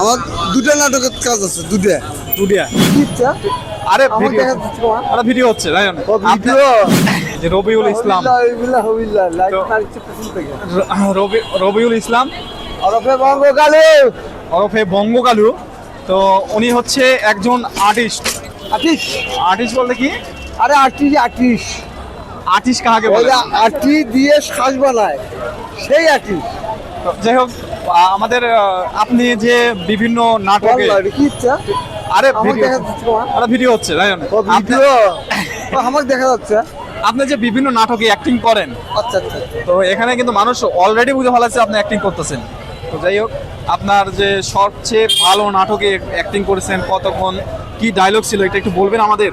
আমার দুটো নাটকের কাজ আছে দুটো। কি আরে আরে ভিডিও হচ্ছে তাই না ভিডিও? যে রবিউল ইসলাম। রবিউল ইসলাম। ওরফে বঙ্গকালে। ওরফে বঙ্গকালু। তো উনি হচ্ছে একজন আর্টিস্ট। আটিস আর্টিস্ট বলতে কি? আরে আটিস আটিস আর্টিস্ট কাকে বলে? আটি দিয়ে শ্বাস বানায়। সেই আটিস তো যাই হোক আমাদের আপনি যে বিভিন্ন নাটকে আরে আরে ভিডিও হচ্ছে তাই ভিডিও? আমার দেখা যাচ্ছে। আপনি যে বিভিন্ন নাটকে অ্যাক্টিং করেন আচ্ছা আচ্ছা। তো এখানে কিন্তু মানুষ অলরেডি বুঝে ফেলাচ্ছে আপনি অ্যাক্টিং করতেছেন। তো যাই হোক আপনার যে সবচেয়ে ভালো নাটকে অ্যাক্টিং করেছেন কতক্ষণ কি ডায়লগ ছিল এটা একটু বলবেন আমাদের?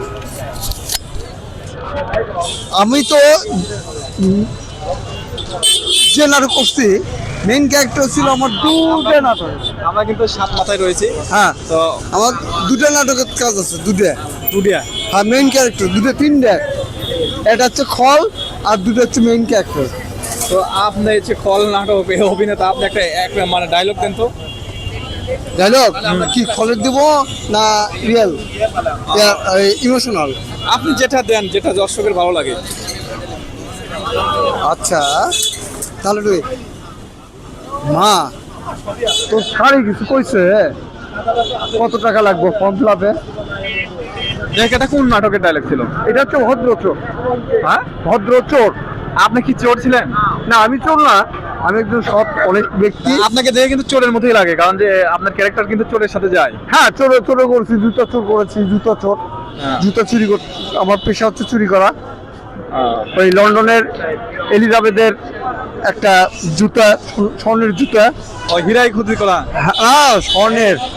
আমি তো যে নাটক করছি মেইন ক্যারেক্টার ছিল আমার দুটো নাটক। আমরা কিন্তু সাত মাথায় রয়েছি। হ্যাঁ। তো আমার দুটো নাটকের কাজ আছে দুটো টুডিয়া হ্যাঁ মেইন ক্যারেক্টার দুটো তিনটে। এটা হচ্ছে খল আর দুটো হচ্ছে মেইন ক্যারেক্টার তো আপনি হচ্ছে খল নাটক অভিনেতা আপনি একটা এক মানে ডায়লগ দেন তো। ডায়লগ কি খলের দিব না রিয়েল ইমোশনাল আপনি যেটা দেন যেটা দর্শকের ভালো লাগে। আচ্ছা তাহলে মা তো শাড়ি কিছু কইছে কত টাকা লাগবে ফর্ম ফিল আপে দেখ এটা কোন নাটকের ডায়লগ ছিল? এটা হচ্ছে ভদ্র চোর। হ্যাঁ? ভদ্র চোর। আপনি কি চোর ছিলেন? না আমি চোর না আমি একজন সৎ অনেক ব্যক্তি। আপনাকে দেখে কিন্তু চোরের মতোই লাগে কারণ যে আপনার ক্যারেক্টার কিন্তু চোরের সাথে যায়। হ্যাঁ চোরে চোরে করেছি জুতো চোর করেছি জুতো চোর। হ্যাঁ। জুতো চুরি কর আমার পেশা হচ্ছে চুরি করা। ওই লন্ডনের এলিজাবেথের একটা জুতা স্বর্ণের জুতা। হীরাই খুদ্রি করা হ্যাঁ স্বর্ণের।